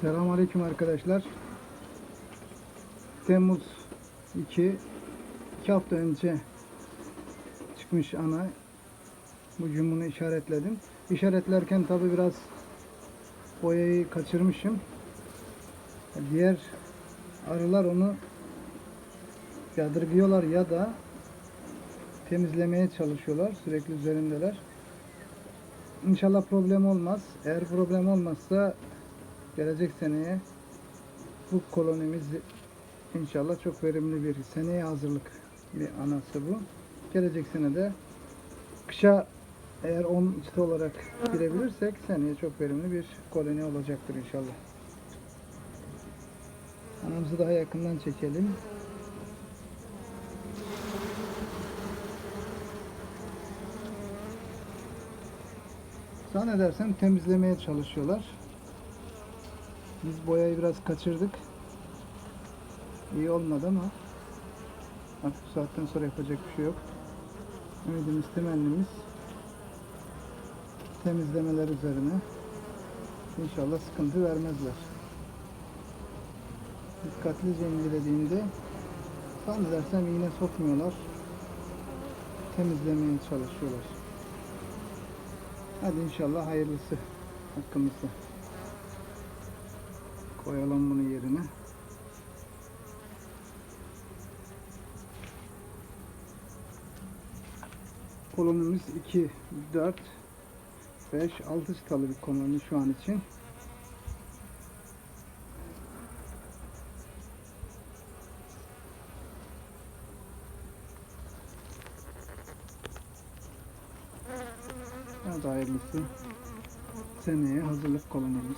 Selamünaleyküm arkadaşlar. Temmuz 2 2 hafta önce çıkmış ana. Bugün bunu işaretledim. İşaretlerken tabi biraz boyayı kaçırmışım. Diğer arılar onu yadırgıyorlar ya da temizlemeye çalışıyorlar. Sürekli üzerindeler. İnşallah problem olmaz. Eğer problem olmazsa gelecek seneye bu kolonimiz inşallah çok verimli bir seneye hazırlık bir anası bu. Gelecek sene de kışa eğer 10 çıta olarak girebilirsek seneye çok verimli bir koloni olacaktır inşallah. Anamızı daha yakından çekelim. Zannedersem temizlemeye çalışıyorlar. Biz boyayı biraz kaçırdık. İyi olmadı ama artık saatten sonra yapacak bir şey yok. Ümidimiz, temennimiz temizlemeler üzerine. İnşallah sıkıntı vermezler. Dikkatlice incelediğimde zannedersem iğne sokmuyorlar. Temizlemeye çalışıyorlar. Hadi inşallah hayırlısı hakkımızda. Koyalım bunu yerine. Kolonimiz 2, 4, 5, 6 çıtalı bir koloni şu an için. Hadi hayırlısı. Seneye hazırlık kolonimiz.